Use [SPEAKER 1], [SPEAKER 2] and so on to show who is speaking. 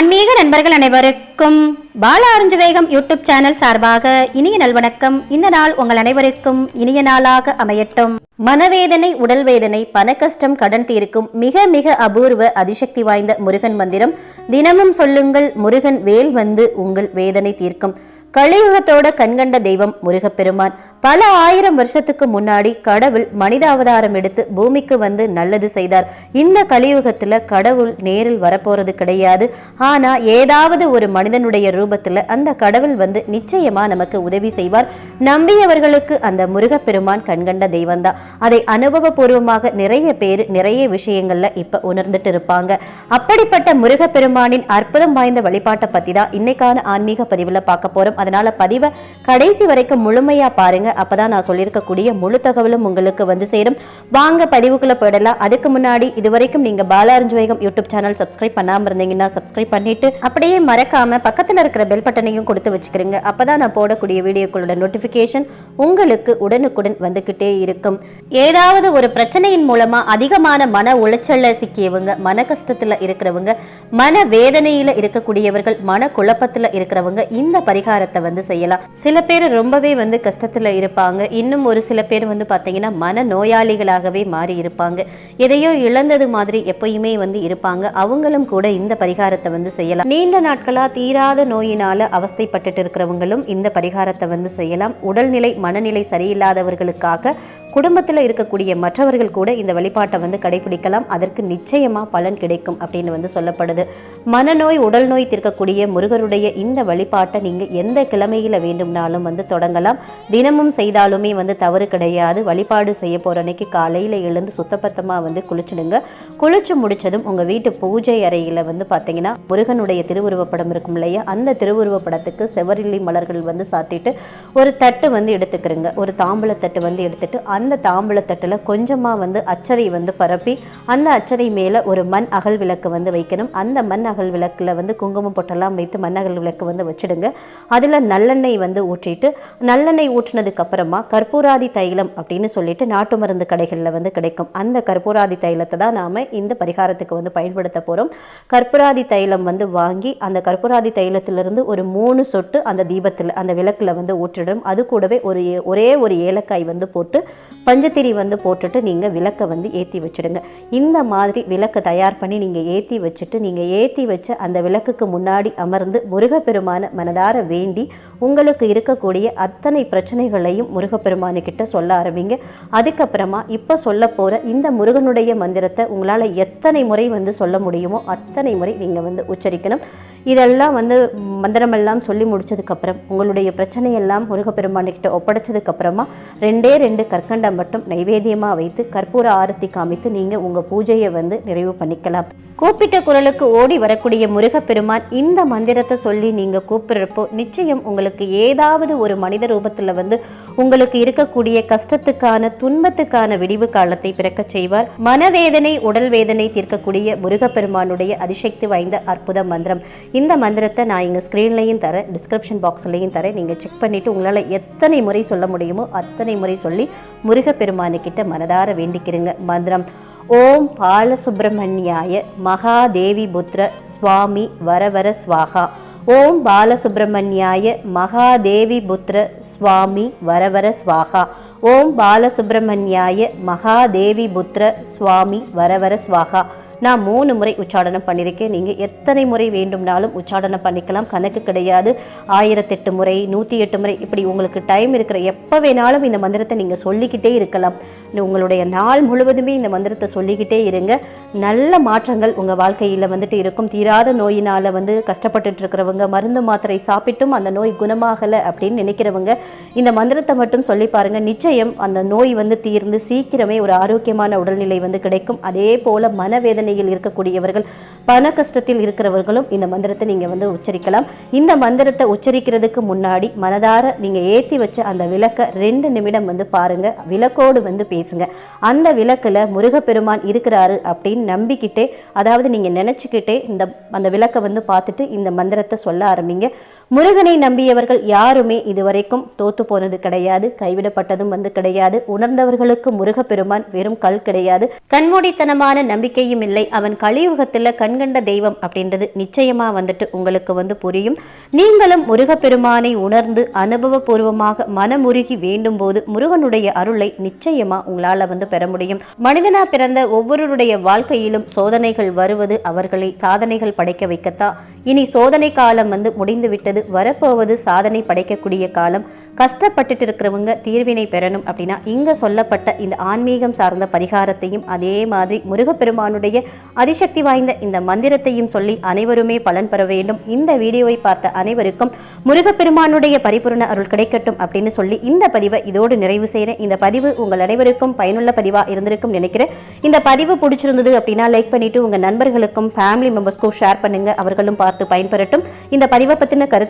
[SPEAKER 1] ஆன்மீக நண்பர்கள் அனைவருக்கும் பால வேகம் யூடியூப் சேனல் சார்பாக இனிய நல்வணக்கம். இந்த நாள் உங்கள் அனைவருக்கும் இனிய நாளாக அமையட்டும். மனவேதனை உடல் வேதனை பணக்கஷ்டம் கடன் தீர்க்கும் மிக மிக அபூர்வ அதிசக்தி வாய்ந்த முருகன் மந்திரம். தினமும் சொல்லுங்கள் முருகன் வேல் வந்து உங்கள் வேதனை தீர்க்கும். கலியுகத்தோட கண்கண்ட தெய்வம் முருகப்பெருமான். பல ஆயிரம் வருஷத்துக்கு முன்னாடி கடவுள் மனித அவதாரம் எடுத்து பூமிக்கு வந்து நல்லது செய்தார். இந்த கலியுகத்துல கடவுள் நேரில் வரப்போறது கிடையாது. ஆனா ஏதாவது ஒரு மனிதனுடைய ரூபத்துல அந்த கடவுள் வந்து நிச்சயமா நமக்கு உதவி செய்வார். நம்பியவர்களுக்கு அந்த முருகப்பெருமான் கண்கண்ட தெய்வம் தான் அதை அனுபவபூர்வமாக நிறைய பேர் நிறைய விஷயங்கள்ல இப்ப உணர்ந்துட்டு இருப்பாங்க. அப்படிப்பட்ட முருகப்பெருமானின் அற்புதம் வாய்ந்த வழிபாட்டை பத்தி தான் இன்னைக்கான ஆன்மீக பதிவுல பார்க்க போறோம். அதனால பதிவை கடைசி வரைக்கும் முழுமையா பாருங்க. அப்பதான் நான் சொல்லியிருக்கக்கூடிய முழு தகவலும் உங்களுக்கு வந்து சேரும். வாங்க பதிவுக்குள்ளே போயிடலாம். அதுக்கு முன்னாடி இதுவரைக்கும் நீங்க பாலாரஞ்சு வேகம் யூடியூப் சேனல் சப்ஸ்கிரைப் பண்ணாம இருந்தீங்கன்னா சப்ஸ்கிரைப் பண்ணிட்டு அப்படியே மறக்காம பக்கத்துல இருக்கிற பெல் பட்டனையும் கொடுத்து வச்சுக்கிறீங்க அப்பதான் நான் போடக்கூடிய வீடியோக்களோட நோட்டிபிகேஷன் உங்களுக்கு உடனுக்குடன் வந்துகிட்டே இருக்கும். ஏதாவது ஒரு பிரச்சனையின் மூலமா அதிகமான மன உளைச்சல்ல சிக்கியவங்க மன கஷ்டத்துல இருக்கிறவங்க மன வேதனையில இருக்கக்கூடியவர்கள் மன குழப்பத்துல இருக்கிறவங்க இந்த பரிகாரத்தை வந்து செய்யலாம். சில பேர் ரொம்பவே வந்து கஷ்டத்துல இருப்பாங்க. இன்னும் ஒரு சில பேர் வந்து பார்த்தீங்கன்னா மன நோயாளிகளாகவே மாறி இருப்பாங்க. எதையோ இழந்தது மாதிரி எப்பயுமே வந்து இருப்பாங்க. அவங்களும் கூட இந்த பரிகாரத்தை வந்து செய்யலாம். நீண்ட நாட்களா தீராத நோயினால அவஸ்தைப்பட்டுட்டு இருக்கிறவங்களும் இந்த பரிகாரத்தை வந்து செய்யலாம். உடல்நிலை மனநிலை சரியில்லாதவர்களுக்காக குடும்பத்தில் இருக்கக்கூடிய மற்றவர்கள் கூட இந்த வழிபாட்டை வந்து கடைபிடிக்கலாம். அதற்கு நிச்சயமா பலன் கிடைக்கும் அப்படின்னு வந்து சொல்லப்படுது. மனநோய் உடல் நோய் தீர்க்கக்கூடிய முருகருடைய இந்த வழிபாட்டை நீங்கள் எந்த கிழமையில் வேண்டும்னாலும் வந்து தொடங்கலாம். தினமும் செய்தாலுமே வந்து தவறு கிடையாது. வழிபாடு செய்ய போற அன்னைக்கு காலையில் எழுந்து சுத்தப்பத்தமாக வந்து குளிச்சுடுங்க. குளிச்சு முடிச்சதும் உங்க வீட்டு பூஜை அறையில வந்து பார்த்தீங்கன்னா முருகனுடைய திருவுருவப்படம் இருக்கும் இல்லையா? அந்த திருவுருவப்படத்துக்கு செவரில்லி மலர்கள் வந்து சாத்திட்டு ஒரு தட்டு வந்து எடுத்துக்கிறோங்க. ஒரு தாம்பூல தட்டு வந்து எடுத்துட்டு அந்த தாம்பூலத்தட்டில் கொஞ்சமாக வந்து அச்சதை வந்து பரப்பி அந்த அச்சதை மேலே ஒரு மண் அகல் விளக்கு வந்து வைக்கணும். அந்த மண் அகல் விளக்கில் வந்து குங்குமம் பொட்டெல்லாம் வைத்து மண் அகல் விளக்கு வந்து வச்சிடுங்க. அதில் நல்லெண்ணெய் வந்து ஊற்றிட்டு நல்லெண்ணெய் ஊற்றினதுக்கப்புறமா கற்பூராதி தைலம் அப்படின்னு சொல்லிட்டு நாட்டு மருந்து கடைகளில் வந்து கிடைக்கும். அந்த கற்பூராதி தைலத்தை தான் நாம் இந்த பரிகாரத்துக்கு வந்து பயன்படுத்த போகிறோம் கற்பூராதி தைலம் வந்து வாங்கி அந்த கற்பூராதி தைலத்திலிருந்து ஒரு மூணு சொட்டு அந்த தீபத்தில் அந்த விளக்கில் வந்து ஊற்றிடும் அது கூடவே ஒரு ஏ- ஒரே ஒரு ஏலக்காய் வந்து போட்டு பஞ்சத்திரி வந்து போட்டுட்டு நீங்கள் விளக்கை வந்து ஏற்றி வச்சிடுங்க. இந்த மாதிரி விளக்கை தயார் பண்ணி நீங்கள் ஏற்றி வச்சுட்டு நீங்கள் ஏற்றி வச்ச அந்த விளக்குக்கு முன்னாடி அமர்ந்து முருகப்பெருமான மனதார வேண்டி உங்களுக்கு இருக்கக்கூடிய அத்தனை பிரச்சனைகளையும் முருகப்பெருமானுக்கிட்ட சொல்ல ஆரம்பிங்க. அதுக்கப்புறமா இப்போ சொல்ல போகிற இந்த முருகனுடைய மந்திரத்தை உங்களால் எத்தனை முறை வந்து சொல்ல முடியுமோ அத்தனை முறை நீங்கள் வந்து உச்சரிக்கணும். இதெல்லாம் வந்து மந்திரமெல்லாம் சொல்லி முடித்ததுக்கப்புறம் உங்களுடைய பிரச்சனையெல்லாம் முருகப்பெருமானுக்கிட்ட ஒப்படைச்சதுக்கு அப்புறமா ரெண்டே ரெண்டு கற்கண்டம் மட்டும் நைவேத்தியமாக வைத்து கற்பூர ஆரத்தி காமித்து நீங்கள் உங்கள் பூஜையை வந்து நிறைவு பண்ணிக்கலாம். கூப்பிட்ட குரலுக்கு ஓடி வரக்கூடிய முருகப்பெருமான் இந்த மந்திரத்தை சொல்லி நீங்கள் கூப்பிடுறப்போ நிச்சயம் உங்களுக்கு ஏதாவது ஒரு மனித ரூபத்தில் வந்து உங்களுக்கு இருக்கக்கூடிய கஷ்டத்துக்கான துன்பத்துக்கான விடிவு காலத்தை பிறக்கச் செய்வார். மனவேதனை உடல் வேதனை தீர்க்கக்கூடிய முருகப்பெருமானுடைய அதிசக்தி வாய்ந்த அற்புத மந்திரம். இந்த மந்திரத்தை நான் இங்கே ஸ்க்ரீன்லையும் தரேன் டிஸ்கிரிப்ஷன் பாக்ஸ்லையும் தரேன். நீங்கள் செக் பண்ணிவிட்டு உங்களால் எத்தனை முறை சொல்ல முடியுமோ அத்தனை முறை சொல்லி முருகப்பெருமானுக்கிட்ட மனதார வேண்டிக்கிறங்க மந்திரம். ஓம் பாலசுப்பிரமணியாய மகாதேவி புத்திர சுவாமி வரவர சுவாகா. ஓம் பாலசுப்பிரமணியாய மகாதேவி புத்திர சுவாமி வரவர ஸ்வாகா ஓம் பாலசுப்ரமணியாய மகாதேவி புத்திர சுவாமி வரவர ஸ்வாகா நான் மூணு முறை உச்சாடனம் பண்ணியிருக்கேன். நீங்கள் எத்தனை முறை வேண்டும்னாலும் உச்சாடனம் பண்ணிக்கலாம். கணக்கு கிடையாது. ஆயிரத்தெட்டு முறை நூற்றி எட்டு முறை இப்படி உங்களுக்கு டைம் இருக்கிற எப்போ வேணாலும் இந்த மந்திரத்தை நீங்கள் சொல்லிக்கிட்டே இருக்கலாம். உங்களுடைய நாள் முழுவதுமே இந்த மந்திரத்தை சொல்லிக்கிட்டே இருங்க. நல்ல மாற்றங்கள் உங்கள் வாழ்க்கையில் வந்துட்டு இருக்கும். தீராத நோயினால் வந்து கஷ்டப்பட்டுட்டு இருக்கிறவங்க மருந்து மாத்திரை சாப்பிட்டும் அந்த நோய் குணமாகலை அப்படின்னு நினைக்கிறவங்க இந்த மந்திரத்தை மட்டும் சொல்லி பாருங்க. நிச்சயம் அந்த நோய் வந்து தீர்ந்து சீக்கிரமே ஒரு ஆரோக்கியமான உடல்நிலை வந்து கிடைக்கும். அதே போல மனவேதனையில் இருக்கக்கூடியவர்கள் பண கஷ்டத்தில் இருக்கிறவர்களும் இந்த மந்திரத்தை நீங்கள் வந்து உச்சரிக்கலாம். இந்த மந்திரத்தை உச்சரிக்கிறதுக்கு முன்னாடி மனதார நீங்கள் ஏத்தி வச்ச அந்த விளக்க ரெண்டு நிமிடம் வந்து பாருங்க. விளக்கோடு வந்து பேசுங்க. அந்த விளக்கில் முருகப்பெருமான் இருக்கிறாரு அப்படின்னு நம்பிக்கிட்டே அதாவது நீங்கள் நினச்சிக்கிட்டே இந்த அந்த விளக்கை வந்து பார்த்துட்டு இந்த மந்திரத்தை சொல்ல ஆரம்பிங்க. முருகனை நம்பியவர்கள் யாருமே இதுவரைக்கும் தோத்து போனது கிடையாது கைவிடப்பட்டதும் வந்து கிடையாது. உணர்ந்தவர்களுக்கு முருகப்பெருமான் வெறும் கல் கிடையாது. கண்மூடித்தனமான நம்பிக்கையும் இல்லை. அவன் கலியுகத்துல கண்கண்ட தெய்வம் அப்படின்றது நிச்சயமா வந்துட்டு உங்களுக்கு வந்து புரியும். நீங்களும் முருகப்பெருமானை உணர்ந்து அனுபவபூர்வமாக மனமுருகி வேண்டும் போது முருகனுடைய அருளை நிச்சயமா உங்களால வந்து பெற முடியும். மனிதனா பிறந்த ஒவ்வொருடைய வாழ்க்கையிலும் சோதனைகள் வருவது அவர்களை சாதனைகள் படைக்க வைக்கத்தான் இனி சோதனை காலம் வந்து முடிந்து அல்லது வரப்போவது சாதனை படைக்கக்கூடிய காலம். கஷ்டப்பட்டுட்டு இருக்கிறவங்க தீர்வினை பெறணும் அப்படின்னா இங்கே சொல்லப்பட்ட இந்த ஆன்மீகம் சார்ந்த பரிகாரத்தையும் அதே மாதிரி முருகப்பெருமானுடைய அதிசக்தி வாய்ந்த இந்த மந்திரத்தையும் சொல்லி அனைவருமே பலன் பெற வேண்டும். இந்த வீடியோவை பார்த்த அனைவருக்கும் முருகப்பெருமானுடைய பரிபூர்ண அருள் கிடைக்கட்டும் அப்படின்னு சொல்லி இந்த பதிவை இதோடு நிறைவு செய்கிறேன் இந்த பதிவு உங்கள் அனைவருக்கும் பயனுள்ள பதிவாக இருந்திருக்கும் நினைக்கிறேன். இந்த பதிவு பிடிச்சிருந்தது அப்படின்னா லைக் பண்ணிவிட்டு உங்கள் நண்பர்களுக்கும் ஃபேமிலி மெம்பர்ஸ்க்கும் ஷேர் பண்ணுங்கள் அவர்களும் பார்த்து பயன்பெறட்டும். இந்த பதிவை பற்றின கருத்து